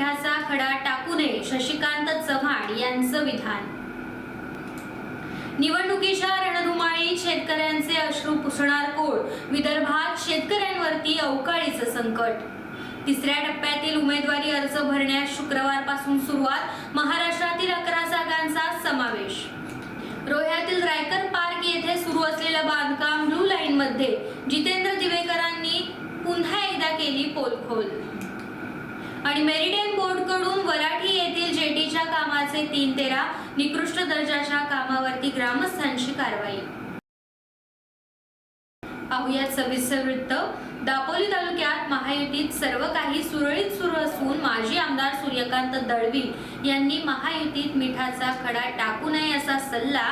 महायुतीत खडा टाकू नये शशिकांत चव्हाण यांचं विधान. निवडणुकीच्या रणधुमाळीत शेतकऱ्यांचे अश्रू पुसणार कोण? विदर्भात शेतकऱ्यांवरती अवकाळीचं संकट. तिसऱ्या टप्प्यातील उमेदवारी अर्ज भरण्यास शुक्रवारपासून सुरुवात महाराष्ट्रातील अकरा जागांचा समावेश. रोह्यातील रायकर पार्क येथे सुरू असलेलं बांधकाम ब्लू लाईन मध्ये जितेंद्र दिवेकरांनी पुन्हा एकदा केली पोलखोल. आणि मेरिटाईम बोर्डकडून वराठी येथील जेटीच्या कामाचे तीन तेरा निकृष्ट दर्जाच्या कामावरती ग्रामस्थांची कारवाई. पाहुयात सविस्तर वृत्त. दापोली तालुक्यात महायुतीत सर्व काही सुरळीत सुरू असून माजी आमदार सूर्यकांत दळवी यांनी महायुतीत मिठाचा खडा टाकू नये असा सल्ला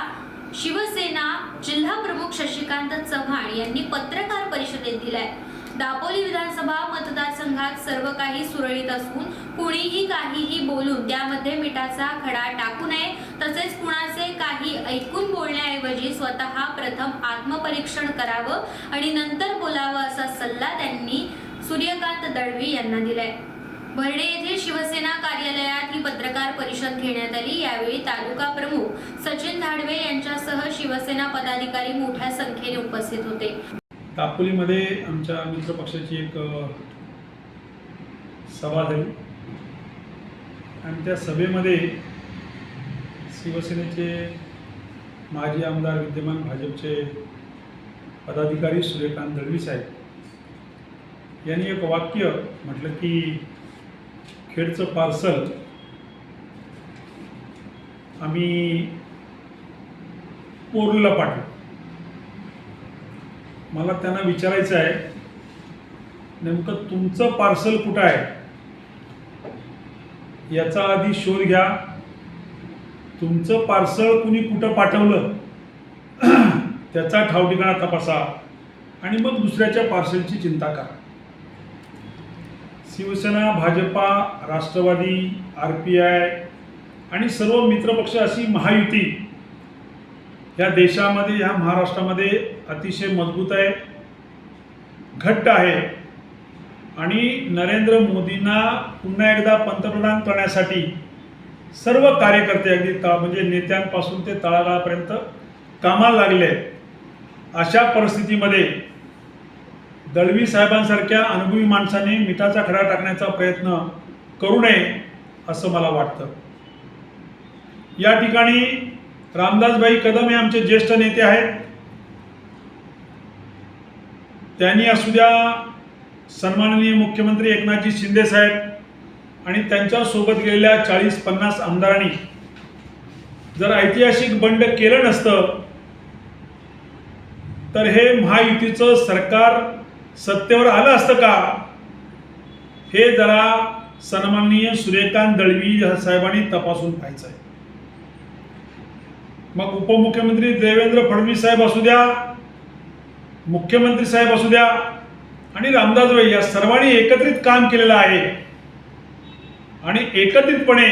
शिवसेना जिल्हा प्रमुख शशिकांत चव्हाण यांनी पत्रकार परिषदेत दिलाय. दापोली विधानसभा मतदारसंघात सर्व काही सुरळीत असून कुणीही काहीही बोलून त्यामध्ये मिठाचा खडा टाकू नये. तसेच कुणाचे काही ऐकून बोलण्याऐवजी स्वतः प्रथम आत्मपरीक्षण करावं आणि नंतर बोलावं असा सल्ला त्यांनी सूर्यकांत दळवी यांना दिलाय. भरणे येथील शिवसेना कार्यालयात ही पत्रकार परिषद घेण्यात आली. यावेळी तालुका प्रमुख सचिन धाडवे यांच्यासह शिवसेना पदाधिकारी मोठ्या संख्येने उपस्थित होते. दापोलीमध्ये आमच्या मित्रपक्षाची एक सभा झाली. आणि त्या सभेमध्ये शिवसेनेचे माजी आमदार विद्यमान भाजपचे पदाधिकारी सूर्यकांत दळवी साहेब यांनी एक वाक्य म्हटलं की खेडचं पार्सल आम्ही पोरूला पाठवू. मला त्यांना विचारायचं आहे नेमकं तुमचं पार्सल कुठं आहे? याचा आधी शोध घ्या. तुमचं पार्सल कुणी कुठं पाठवलं? त्याचा ठावठिकाणा तपासा. आणि मग दुसऱ्याच्या पार्सलची चिंता करा. Shiv Sena Bhajapa Rashtravadi R P I आणि सर्व मित्रपक्ष अशी महायुती ह्या देशामध्ये ह्या महाराष्ट्रामध्ये अतिशय मजबूत आहे घट्ट आहे. आणि नरेंद्र मोदींना पुन्हा एकदा पंतप्रधान करण्यासाठी सर्व कार्यकर्ते अगदी ता म्हणजे नेत्यांपासून ते तळागाळापर्यंत कामाला लागले अशा परिस्थितीमध्ये दळवी साहेबांसारख्या अनुभवी माणसाने मिठाचा खडा टाकण्याचा प्रयत्न करू नये असं मला वाटतं. या ठिकाणी रामदासभाई कदम हे आमचे ज्येष्ठ नेते आहेत. त्यांनी असू द्या सन्माननीय मुख्यमंत्री एकनाथजी शिंदे साहेब आणि त्यांच्यासोबत गेलेल्या चाळीस पन्नास आमदारांनी जर ऐतिहासिक बंड केलं नसतं तर हे महायुतीचं सरकार सत्तेवर आलं असतं का? हे जरा सन्माननीय सूर्यकांत दळवी साहेबांनी तपासून पाहायचं आहे मग उपमुख्यमंत्री देवेंद्र फडणवीस साहेब असू द्या मुख्यमंत्री साहेब असू द्या आणि रामदास भाई या सर्वांनी एकत्रित काम केलेलं आहे. आणि एकत्रितपणे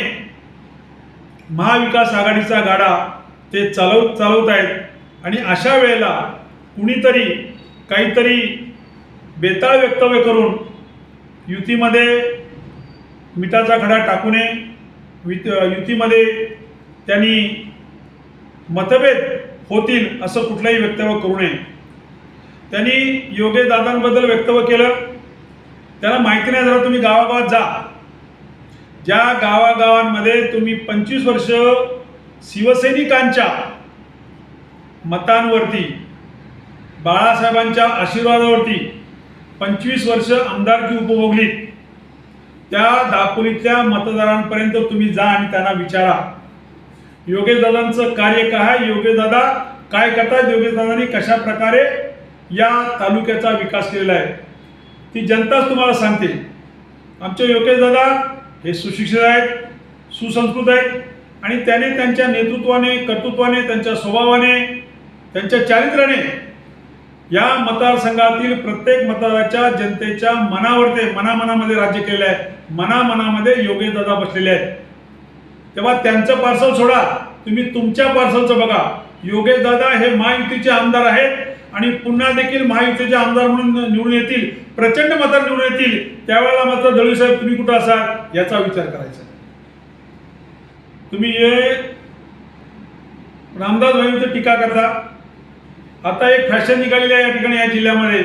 महाविकास आघाडीचा गाडा ते चालव चालवत आहेत आणि अशा वेळेला कुणीतरी काहीतरी बेताळ वक्तव्य करून युतीमध्ये मिठाचा खडा टाकू नये युतीमध्ये त्यांनी मतभेद होतील असं कुठलंही वक्तव्य करू नये. त्यांनी योगेश दादांबद्दल वक्तव्य केलं. त्याला माहिती नाही झालं तुम्ही गावागावात जा. ज्या गावागावांमध्ये तुम्ही पंचवीस वर्ष शिवसैनिकांच्या मतांवरती बाळासाहेबांच्या आशीर्वादावरती पंचवीस वर्ष आमदारकी उपभोगली त्या दापोलीतल्या मतदारांपर्यंत तुम्ही जा आणि त्यांना विचारा. योगेश दादांचं कार्य काय आहे? योगेश दादा काय करतात? योगेश दादांनी कशा प्रकारे या तालुक्याचा विकास केलेला आहे? ती जनताच तुम्हाला सांगते. आमचे योगेश दादा हे सुशिक्षित आहेत सुसंस्कृत आहेत आणि त्याने त्यांच्या नेतृत्वाने कर्तृत्वाने त्यांच्या स्वभावाने त्यांच्या चारित्र्याने या मतदारसंघातील प्रत्येक मतदाराच्या जनतेच्या मनावर ते मनामनामध्ये राज्य केले आहे. मनामनामध्ये योगेश दादा बसलेले आहेत. तेव्हा त्यांचं पार्सल सोडा. तुम्ही तुमच्या पार्सलचं बघा. योगेश दादा हे महायुतीचे आमदार आहेत आणि पुन्हा देखील महायुतीचे आमदार म्हणून निवडून येतील. प्रचंड मतात निवडून येतील. त्यावेळेला मात्र दळवी साहेब तुम्ही कुठं असाल याचा विचार करायचा. तुम्ही हे रामदास भाईंवर टीका करता. आता एक फॅशन निघालेली आहे या ठिकाणी या जिल्ह्यामध्ये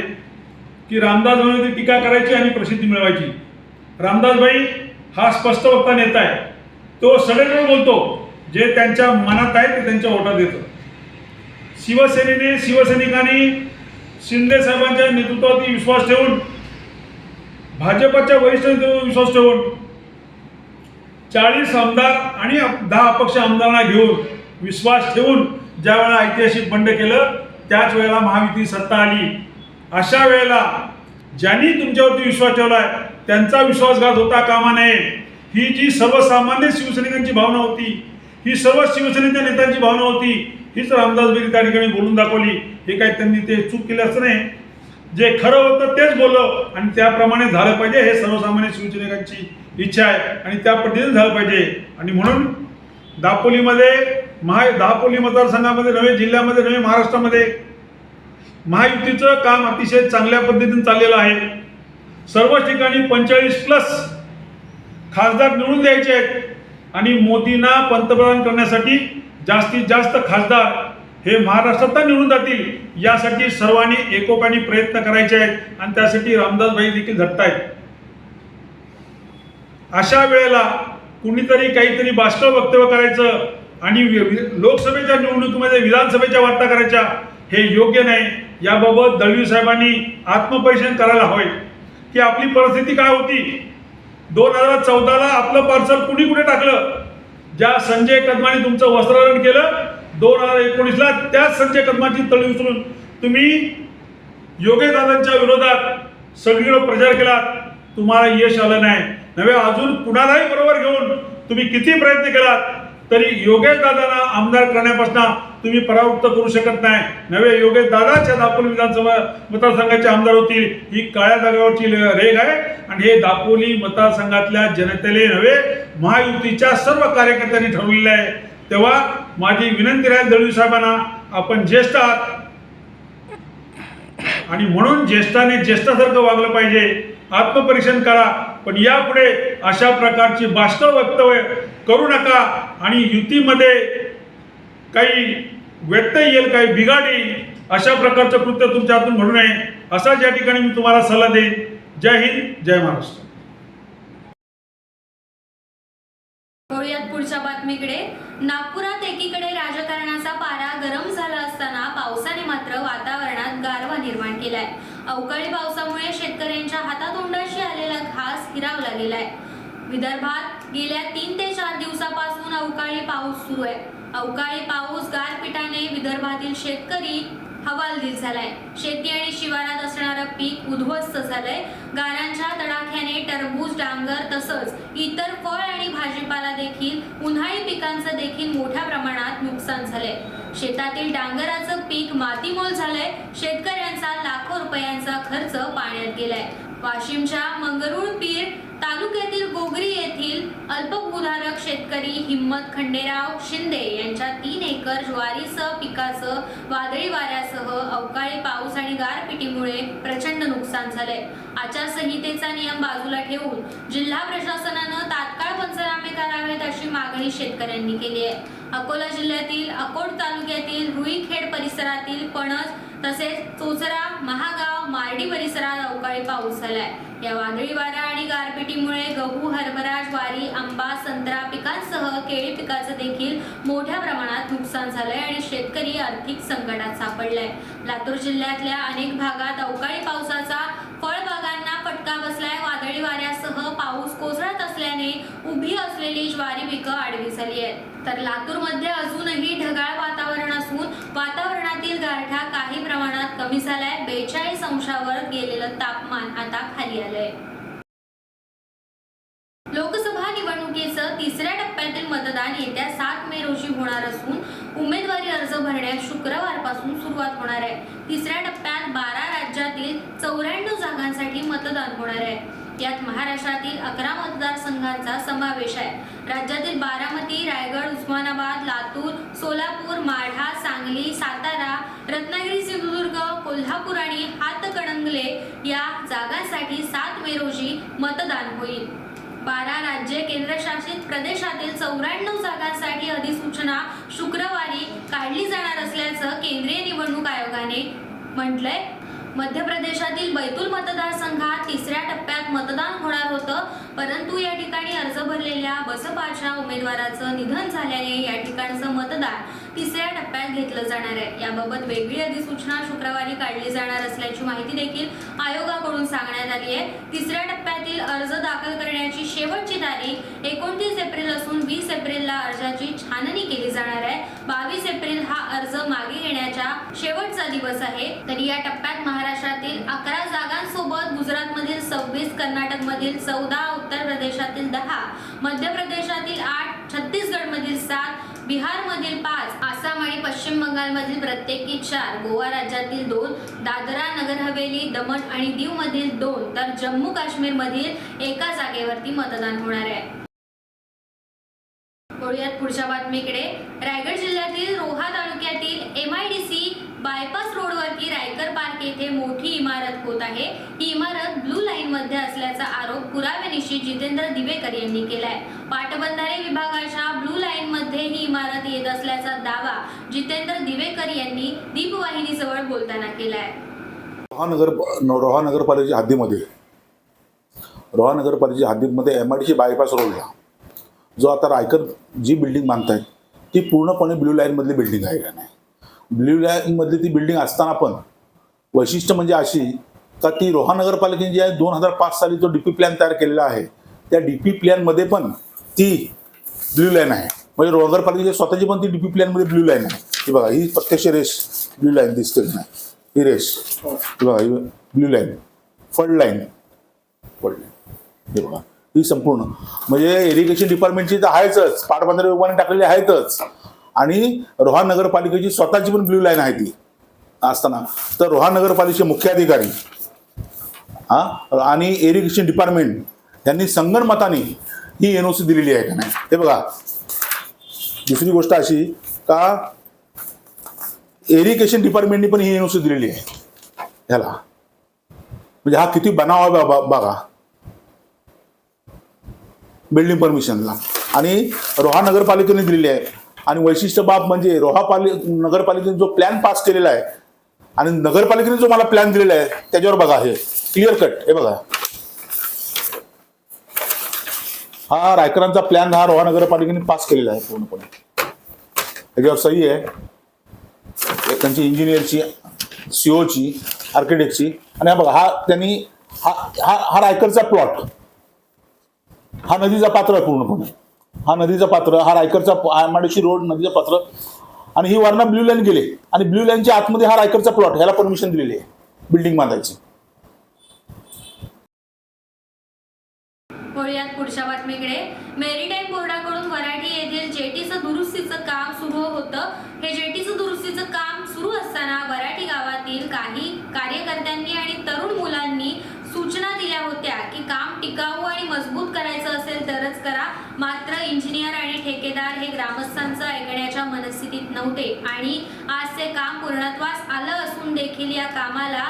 की रामदास भाईंवरती टीका करायची आणि प्रसिद्धी मिळवायची. रामदास भाई हा स्पष्ट वक्ता नेता आहे. तो सगळेजण बोलतो. जे त्यांच्या मनात आहे ते त्यांच्या ओटात येतं शिवसेनेने शिवसैनिकांनी शिंदे साहेबांच्या नेतृत्वावरती विश्वास ठेवून भाजपच्या वरिष्ठ नेतृत्वावर विश्वास ठेवून चाळीस आमदार आणि दहा अपक्ष आमदारांना घेऊन विश्वास ठेवून ज्या वेळेला ऐतिहासिक बंड केलं त्याच वेळेला महायुती सत्ता आली. अशा वेळेला ज्यांनी तुमच्यावरती विश्वास ठेवलाय त्यांचा विश्वासघात होता कामा नये. ही जी सर्वसामान्य शिवसैनिकांची भावना होती ही सर्व शिवसेनेच्या नेत्यांची भावना होती हीच रामदास बेरी त्या ठिकाणी बोलून दाखवली. हे काय त्यांनी ते चूक केली असं नाही. जे खरं होतं तेच बोललो आणि त्याप्रमाणे झालं पाहिजे हे सर्वसामान्य शिवसैनिकांची इच्छा आहे आणि त्या पद्धतीने झालं पाहिजे. आणि म्हणून दापोलीमध्ये महा दापोली मतदारसंघामध्ये नव्हे जिल्ह्यामध्ये नव्हे महाराष्ट्रामध्ये महायुतीचं काम अतिशय चांगल्या पद्धतीने चाललेलं आहे. सर्व ठिकाणी पंचेचाळीस प्लस खासदार निवडून द्यायचे आहेत. आणि मोदींना पंतप्रधान करण्यासाठी जास्तीत जास्त खासदार हे महाराष्ट्रात निवडून जातील यासाठी सर्वांनी एकोप्याने प्रयत्न करायचे आहेत. आणि त्यासाठी रामदासभाई देखील झटत आहेत अशा वेळेला कुणीतरी काहीतरी बाष्कळ वक्तव्य करायचं आणि लोकसभेच्या निवडणुकीमध्ये विधानसभेच्या वार्ता करायच्या हे योग्य नाही. याबाबत दळवी साहेबांनी आत्मपरीक्षण करायला हवे की आपली परिस्थिती काय होती? दोन हजार चौदाला आपलं पार्सल कुणी कुठे टाकलं? ज्या संजय कदमाने तुमचं वस्त्रहरण केलं दोन हजार एकोणीसला त्याच संजय कदमाची तळी उचलून तुम्ही योगेदादांच्या विरोधात सगळीकडे प्रचार केला तुम्हाला यश आलं नाही. नव्हे अजून कुणालाही बरोबर घेऊन तुम्ही किती प्रयत्न केलात? तरी योगेश दादांना आमदार करण्यापासून तुम्ही परावृत्त करू शकत नाही. नव्हे योगेश दादाच्या दापोली विधानसभा मतदारसंघाचे आमदार होतील ही काळ्या जागेवरची रेग आहे. आणि हे दापोली मतदारसंघातल्या जनतेने नव्हे महायुतीच्या सर्व कार्यकर्त्यांनी ठरवलेलं आहे. तेव्हा माझी विनंती राहील दळवी साहेबांना आपण ज्येष्ठ आहात. आणि म्हणून ज्येष्ठाने ज्येष्ठासारखं वागलं पाहिजे. आत्मपरीक्षण करा. पण यापुढे अशा प्रकारची बाष्कळ वक्तव्य करू नका आणि युतीमध्ये काही व्यत्यय येईल काही बिघाड येईल अशा प्रकारचं कृत्य तुमच्या हातून घडू नये असाच या ठिकाणी मी तुम्हाला सल्ला देईन. जय हिंद जय महाराष्ट्र. वळूयात पुढच्या बातमीकडे. नागपुरात एकीकडे राजकारणाचा पारा गरम झाला असताना पावसाने मात्र वातावरणात गारवा निर्माण केलाय. अवकाळी पावसामुळे शेतकऱ्यांच्या हातात घास हिरावला आहे विदर्भात गेल्या तीन ते चार दिवसापासून अवकाळी पाऊस सुरू आहे. अवकाळी पाऊस गारपिटाने विदर्भातील शेतकरी हवालदिल झालाय. शेती आणि शिवारात असणारं पीक उद्ध्वस्त झालंय. गारांच्या तडाख्याने टरबूज डांगर तसंच इतर फळ आणि भाजीपाला देखील उन्हाळी पिकांचं देखील मोठ्या प्रमाणात नुकसान झालंय. शेतातील डांगराचं पीक मातीमोल झालंय. शेतकऱ्यांचा लाखो रुपयांचा खर्च पाण्यात गेलाय. वाशिमच्या मंगरुळ पीर तालुक्यातील गोगरी येथील अल्पभूधारक शेतकरी हिम्मत खंडेराव शिंदे यांच्या तीन एकर ज्वारीसह पिकाचं वादळी वाऱ्यासह अवकाळी पाऊस आणि गारपिटीमुळे प्रचंड नुकसान झालंय. आचारसंहितेचा नियम बाजूला ठेवून जिल्हा प्रशासनानं तात्काळ पंचनामे करावेत अशी मागणी शेतकऱ्यांनी केली आहे. अकोला जिल्ह्यातील अकोट तालुक्यातील रुईखेड परिसरातील पणस तसेच चोचरा महागाव मार्डी परिसरात अवकाळी पाऊस झालाय. या वादळी वारा आणि गारपिटीमुळे गहू हरभरा ज्वारी आंबा संत्रा पिकांसह केळी पिकाचं देखील मोठ्या प्रमाणात नुकसान झालंय आणि शेतकरी आर्थिक संकटात सापडलाय. लातूर जिल्ह्यातल्या अनेक भागात अवकाळी पावसाचा फळबागांना फटका बसलाय. वादळी वाऱ्यासह पाऊस कोसळत असल्याने उभी असलेली ज्वारी पिकं आडवी झाली आहेत. तर लातूरमध्ये अजूनही ढगाळ वातावरण असून वातावरण गारठा काही प्रमाणात कमी झालाय. बेचाळीस अंशावर गेलेलं तापमान आता खाली आलंय. लोकसभा निवडणुकीचं तिसऱ्या टप्प्यातील मतदान येत्या सात मे रोजी होणार असून उमेदवारी अर्ज भरण्यास शुक्रवारपासून सुरुवात होणार आहे. तिसऱ्या टप्प्यात बारा राज्यातील चौऱ्याण्णव जागांसाठी मतदान होणार आहे. यात महाराष्ट्रातील अकरा मतदारसंघांचा समावेश आहे. राज्यातील बारामती रायगड उस्मानाबाद लातूर सोलापूर माढा सांगली सातारा रत्नागिरी सिंधुदुर्ग कोल्हापूर आणि हातकणंगले या जागांसाठी सात मे रोजी मतदान होईल. बारा राज्य केंद्रशासित प्रदेशातील चौऱ्याण्णव जागांसाठी अधिसूचना शुक्रवारी काढली जाणार असल्याचं केंद्रीय निवडणूक आयोगाने म्हटलंय. मध्य प्रदेशातील बैतूल मतदारसंघात तिसऱ्या टप्प्यात मतदान होणार होतं. परंतु या ठिकाणी अर्ज भरलेल्या बसपाच्या उमेदवाराचं निधन झाल्याने या ठिकाणचं मतदान तिसऱ्या टप्प्यात घेतलं जाणार आहे. याबाबत वेगळी अधिसूचना शुक्रवारी काढली जाणार असल्याची माहिती देखील आयोगाकडून सांगण्यात आली आहे. तिसऱ्या टप्प्यातील अर्ज दाखल करण्याची शेवटची तारीख एकोणतीस एप्रिल असून वीस एप्रिलला अर्जाची छाननी केली जाणार आहे. बावीस एप्रिल हा अर्ज मागे घेण्याच्या शेवटचा दिवस आहे. तरी या टप्प्यात महाराष्ट्रातील अकरा जागांसोबत गुजरातमधील सव्वीस कर्नाटकमधील चौदा उत्तर प्रदेशातील दहा मध्य प्रदेशातील आठ छत्तीसगडमधील सात बिहारमधील पाच आसाम आणि पश्चिम बंगालमधील प्रत्येकी चार गोवा राज्यातील दोन दादरा नगर हवेली दमण आणि दीवमधील दोन तर जम्मू काश्मीरमधील एका जागेवरती मतदान होणार आहे. वळूयात पुढच्या बातमीकडे. रायगड जिल्ह्यातील रोहा तालुक्यातील M I D C bypass रोडवरती रायकर पार्क येथे मोठी इमारत होत आहे. ही इमारत ब्लू लाईन मध्ये असल्याचा आरोप पुराव्यानिशी जितेंद्र दिवेकर यांनी केलाय. पाटबंधारे विभागाच्या ब्लू लाईन मध्ये ही इमारत येत असल्याचा दावा जितेंद्र दिवेकर यांनी दीपवाहिनीजवळ बोलताना केलाय. रोहा रोहा नगरपालिकेच्या हद्दीमध्ये रोहा नगरपालिकेच्या हद्दीमध्ये M I D C bypass रोडला जो आता रायकर जी बिल्डिंग बांधतायत ती पूर्णपणे ब्ल्यू लाईनमधली बिल्डिंग आहे का नाही? ब्ल्यू लाईनमधली ती बिल्डिंग असताना पण वैशिष्ट्य म्हणजे अशी का ती रोहा नगरपालिकेने जी आहे दोन हजार पाच साली जो डी पी प्लॅन तयार केलेला आहे. त्या डी पी प्लॅनमध्ये पण ती ब्ल्यू लाईन आहे. म्हणजे रोहा पाटील स्वतःची पण ती डीपी प्लॅनमध्ये ब्ल्यू लाईन आहे. ही बघा ही प्रत्यक्ष रेस ब्ल्यू लाईन दिसते नाही ही रेस बघा ही ब्ल्यू लाईन. फळ लाईन. फळ लाईन. हे बघा ही संपूर्ण. म्हणजे इरिगेशन डिपार्टमेंटची तर आहेच पाटबंधारे विभागाने टाकलेली आहेतच. आणि रोहा नगरपालिकेची स्वतःची पण ब्ल्यू लाईन आहे ती असताना. तर रोहा नगरपालिकेचे मुख्याधिकारी हा आणि इरिगेशन डिपार्टमेंट यांनी संगणमताने ही एन ओ सी दिलेली आहे का नाही? हे बघा दुसरी गोष्ट अशी का एरिगेशन डिपार्टमेंटनी पण ही एन ओ सी दिलेली आहे. ह्याला. म्हणजे हा किती बनावा बा- बघा. बिल्डिंग परमिशनला आणि रोहा नगरपालिकेने दिलेली आहे. आणि वैशिष्ट्य बाब म्हणजे रोहा पालि नगरपालिकेने जो प्लॅन पास केलेला आहे आणि नगरपालिकेने जो मला प्लॅन दिलेला आहे त्याच्यावर बघा हे. क्लिअर कट हे बघा. हा रायकरांचा प्लॅन हा रोहा नगरपालिकेने पास केलेला आहे पूर्णपणे. त्याच्यावर सही आहे त्यांची इंजिनियरची सीओची आर्किटेक्टची आणि हा बघा हा त्यांनी हा हा हा रायकरचा प्लॉट हा नदीचा पात्र आहे पूर्णपणे. हा नदीचा पात्र हा रायकरचा आयमाडीशी रोड नदीचा पात्र. आणि ही वर्ण ब्ल्यू लाईन गेले. आणि ब्ल्यू लाईनच्या आतमध्ये हा रायकरचा प्लॉट ह्याला परमिशन दिलेली आहे. बिल्डिंग बांधायची. वळूयात पुढच्या बातमीकडे. मेरीटाईम बोर्डाकडून वराठी येथील जेटीचं दुरुस्तीचं काम सुरू होतं. हे जेटीचं दुरुस्तीचं काम सुरू असताना वराठी गावातील काही कार्यकर्त्यांनी आणि तरुण मुलांनी सूचना दिल्या होत्या की काम टिकाऊ आणि मजबूत करायचं असेल तरच करा. मात्र इंजिनियर आणि ठेकेदार हे ग्रामस्थांचं ऐकण्याच्या मनस्थितीत नव्हते आणि आज ते काम पूर्णत्वास आलं असून देखील या कामाला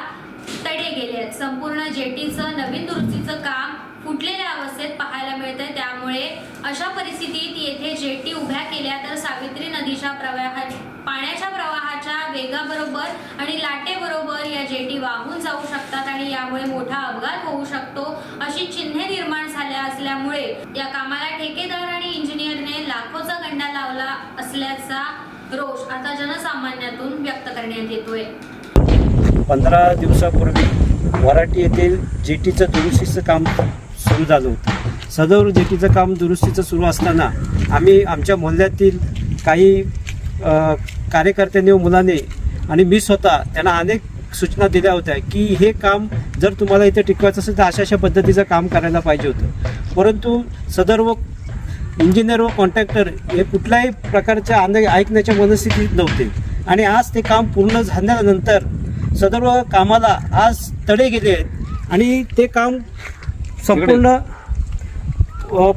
तडे गेले आहेत. संपूर्ण जेटीचं नवीन दुरुस्तीचं काम फुटलेल्या अवस्थेत पाहायला मिळते त्यामुळे अशा परिस्थितीत येथे जेटी उभ्या केल्या तर सावित्री नदीच्या प्रवाहा पाण्याच्या प्रवाहाच्या वेगाबरोबर आणि लाटेबरोबर या जेटी वाहून जाऊ शकतात आणि यामुळे मोठा अपघात होऊ शकतो अशी चिन्हे निर्माण झाल्या असल्यामुळे या कामाला ठेकेदार आणि इंजिनियरने लाखोचा गंडा लावला असल्याचा रोष आता जनसामान्यातून व्यक्त करण्यात येतोय. पंधरा दिवसापूर्वी मराठी येथील जेटीचं दुरुस्तीचं काम सुरू झालं होतं. सदर जेटीचं काम दुरुस्तीचं सुरू असताना आम्ही आमच्या मोहल्ल्यातील काही कार्यकर्त्यांनी व मुलाने आणि मी स्वतः त्यांना अनेक सूचना दिल्या होत्या की हे काम जर तुम्हाला इथे टिकवायचं असेल तर अशा अशा पद्धतीचं काम करायला पाहिजे होतं. परंतु सदर व इंजिनियर व कॉन्ट्रॅक्टर हे कुठल्याही प्रकारच्या आंद ऐकण्याच्या मनस्थितीत नव्हते. आणि आज ते काम पूर्ण झाल्यानंतर सदर कामाला आज तडे गेले आहेत आणि ते काम संपूर्ण अ,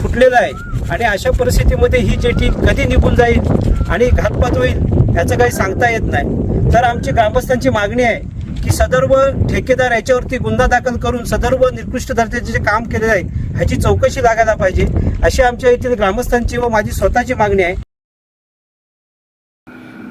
फुटलेलं आहे. आणि अशा परिस्थितीमध्ये ही जेटी कधी निघून जाईल आणि घातपात होईल याचं काही सांगता येत नाही. तर आमची ग्रामस्थांची मागणी आहे की सदर्भ ठेकेदार याच्यावरती गुन्हा दाखल करून सदर्भ निकृष्ट दर्जाचे जे काम केलेलं आहे ह्याची चौकशी लागायला पाहिजे. अशी आमच्या येथील ग्रामस्थांची व माझी स्वतःची मागणी आहे.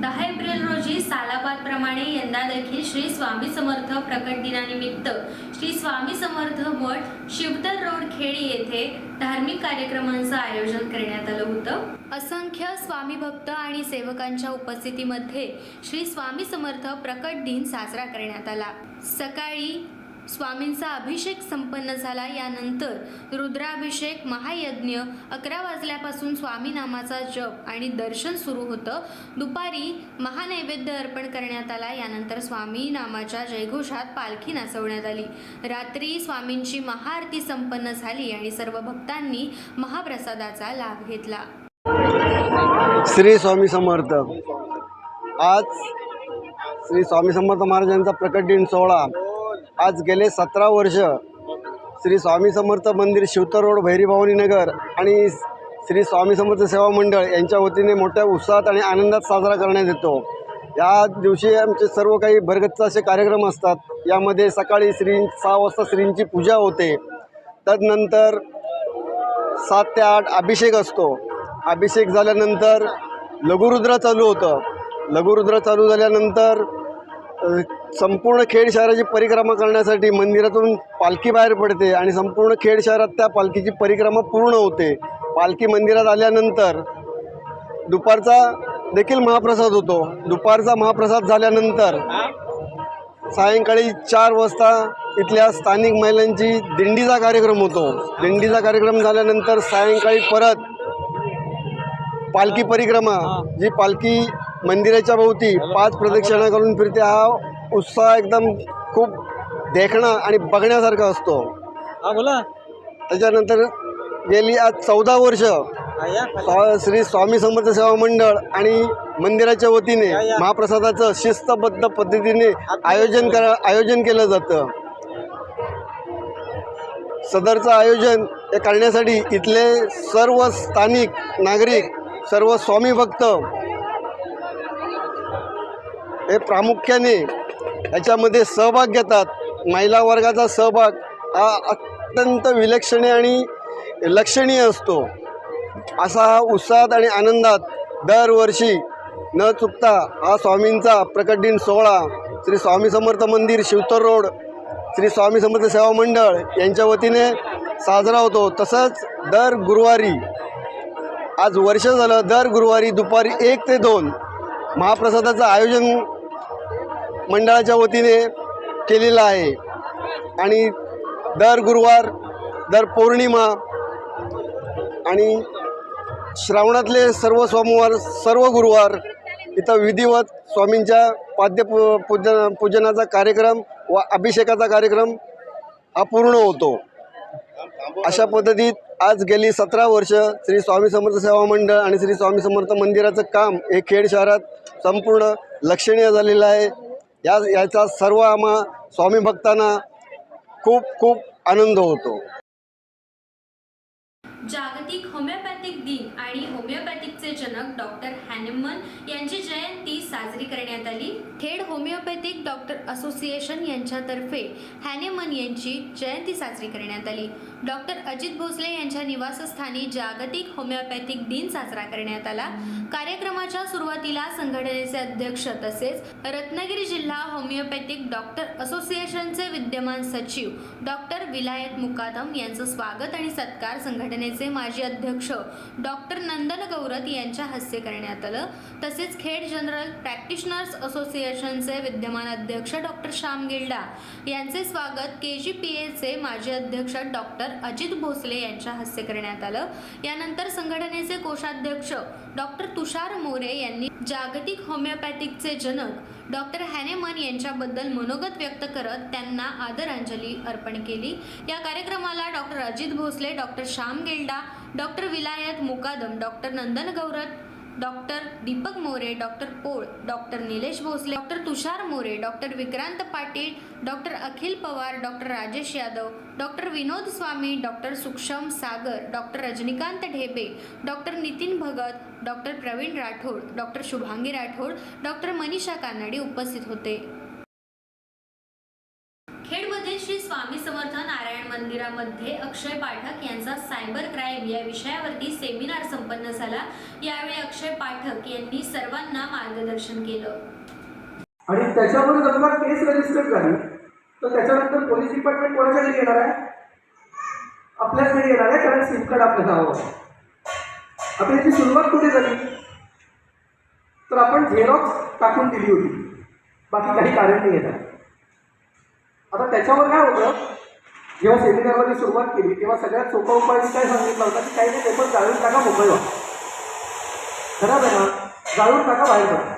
दहा एप्रिल रोजी सालाबाद प्रमाणे यंदा देखील श्री स्वामी समर्थ प्रकट दिनानिमित्त श्री स्वामी समर्थ मठ शिवदर रोड खेडी येथे धार्मिक कार्यक्रमांचं आयोजन करण्यात आलं होतं. असंख्य स्वामी भक्त आणि सेवकांच्या उपस्थितीमध्ये श्री स्वामी समर्थ प्रकट दिन साजरा करण्यात आला. सकाळी स्वामींचा अभिषेक संपन्न झाला. यानंतर रुद्राभिषेक महायज्ञ अकरा वाजल्यापासून स्वामी नामाचा जप आणि दर्शन सुरू होतं. दुपारी महानैवेद्य अर्पण करण्यात आला. यानंतर स्वामी नामाच्या जयघोषात पालखी नाचवण्यात आली. रात्री स्वामींची महाआरती संपन्न झाली आणि सर्व भक्तांनी महाप्रसादाचा लाभ घेतला. श्री स्वामी समर्थ. आज श्री स्वामी समर्थ महाराजांचा प्रकट दिन सोहळा. आज गेले सतरा वर्ष. श्री स्वामी समर्थ मंदिर शिवतर रोड भैरीभवानी नगर आणि श्री स्वामी समर्थ सेवा मंडळ यांच्या वतीने मोठ्या उत्साहात आणि आनंदात साजरा करण्यात येतो. या दिवशी आमचे सर्व काही भरगच्च असे कार्यक्रम असतात. यामध्ये सकाळी श्री सहा वाजता श्रींची पूजा होते. तदनंतर सात ते आठ अभिषेक असतो. अभिषेक झाल्यानंतर लघुरुद्र चालू होतं. लघुरुद्र चालू झाल्यानंतर संपूर्ण खेड शहराची परिक्रमा करण्यासाठी मंदिरातून पालखी बाहेर पडते आणि संपूर्ण खेड शहरात त्या पालखीची परिक्रमा पूर्ण होते. पालखी मंदिरात आल्यानंतर दुपारचा देखील महाप्रसाद होतो. दुपारचा महाप्रसाद झाल्यानंतर सायंकाळी चार वाजता इथल्या स्थानिक महिलांची दिंडीचा कार्यक्रम होतो. दिंडीचा कार्यक्रम झाल्यानंतर सायंकाळी परत पालखी परिक्रमा जी पालखी मंदिराच्या भोवती पाच प्रदक्षिणा करून फिरते. हा उत्साह एकदम खूप देखणं आणि बघण्यासारखा असतो. हा बोला. त्याच्यानंतर गेली आज चौदा वर्ष. स्वा- श्री स्वामी समर्थ सेवा मंडळ आणि मंदिराच्या वतीने महाप्रसादाचं शिस्तबद्ध पद्धतीने आयोजन करा आयोजन केलं जातं. सदरचं आयोजन हे करण्यासाठी इथले सर्व स्थानिक नागरिक सर्व स्वामी भक्त हे प्रामुख्याने याच्यामध्ये सहभाग घेतात. महिला वर्गाचा सहभाग हा अत्यंत विलक्षणे आणि लक्षणीय असतो. असा हा उत्साहात आणि आनंदात दरवर्षी न चुकता हा स्वामींचा प्रकट दिन सोहळा श्री स्वामी समर्थ मंदिर शिवतर रोड श्री स्वामी समर्थ सेवा मंडळ यांच्या वतीने साजरा होतो. तसंच दर गुरुवारी आज वर्ष झालं दर गुरुवारी दुपारी एक ते दोन महाप्रसादाचं आयोजन मंडळाच्या वतीने केलेला आहे. आणि दर गुरुवार दर पौर्णिमा आणि श्रावणातले सर्व सोमवार सर्व गुरुवार इथं विधिवत स्वामींच्या पाद्य पूजन पूजनाचा कार्यक्रम व अभिषेकाचा कार्यक्रम हा पूर्ण होतो. अशा पद्धतीत आज गेली सतरा वर्ष श्री स्वामी समर्थ सेवा मंडळ आणि श्री स्वामी समर्थ मंदिराचं काम हे खेड शहरात संपूर्ण लक्षणीय झालेलं आहे. या याचा सर्व आम्हा स्वामी भक्तांना खूप खूप आनंद होतो. जागतिक होमिओपॅथिक दिन आणि होमिओपॅथिकचे जनक डॉक्टर हॅनेमन यांची जयंती साजरी करण्यात आली. थेड होमिओपॅथिक डॉक्टर असोसिएशन यांच्यातर्फे हॅनेमन यांची जयंती साजरी करण्यात आली. डॉक्टर अजित भोसले यांच्या निवासस्थानी जागतिक होमिओपॅथिक दिन साजरा करण्यात आला. कार्यक्रमाच्या सुरुवातीला संघटनेचे अध्यक्ष तसेच रत्नागिरी जिल्हा होमिओपॅथिक डॉक्टर असोसिएशनचे विद्यमान सचिव डॉक्टर विलायत मुकादम यांचं स्वागत आणि सत्कार संघटनेचे माजी अध्यक्ष डॉक्टर नंदन गौरत यांच्या हस्ते करण्यात आलं. तसेच खेड जनरल प्रॅक्टिशनर्स असोसिएशनचे विद्यमान अध्यक्ष डॉक्टर श्याम गिल्डा यांचे स्वागत के जी पी एचे माजी अध्यक्ष डॉक्टर अजित भोसले यांच्या हस्ते करण्यात आलं. यानंतर संघटनेचे कोषाध्यक्ष डॉक्टर तुषार मोरे यांनी जागतिक होमिओपॅथिकचे जनक डॉक्टर हॅनेमन यांच्याबद्दल मनोगत व्यक्त करत त्यांना आदरांजली अर्पण केली. या कार्यक्रमाला doctor Ajit Bhosale doctor Shyam Gelda doctor Vilayat Mukadam doctor Nandan Gaurat doctor Deepak More doctor Pol doctor Nilesh Bhosale doctor Tushar More doctor Vikrant Patil doctor Akhil Pawar doctor Rajesh Yadav doctor Vinod Swami doctor Suksham Sagar doctor Rajinikant Dhebe doctor Nitin Bhagat doctor Pravin Rathod doctor Shubhangi Rathod doctor Manisha Kanade उपस्थित होते. खेडमध्ये श्री स्वामी समर्थ नारायण मंदिरामध्ये अक्षय पाठक यांचा cyber crime या विषयावरती seminar संपन्न झाला. यावेळी अक्षय पाठक यांनी सर्वांना मार्गदर्शन केलं. आणि त्याच्यामुळे जर का केस रजिस्टर झाली तर त्याच्यानंतर पोलीस डिपार्टमेंट कोणाच्या घरी येणार आहे? आपल्याच घरी येणार आहे कारण सिम कार्ड आपल्या नावावर आहे. आता याची सुरुवात कुठे झाली? तर आपण झेरॉक्स टाकून दिली होती. बाकी काही कारण नाही येणार आता त्याच्यावर काय होतं? जेव्हा सेमिनारला मी सुरुवात केली तेव्हा सगळ्यात सोपा उपाय मी काय सांगितला होता की काही नाही पेपर जाळून टाका मोबाईल खराब आहे ना? जाळून टाका बाहेर पडा.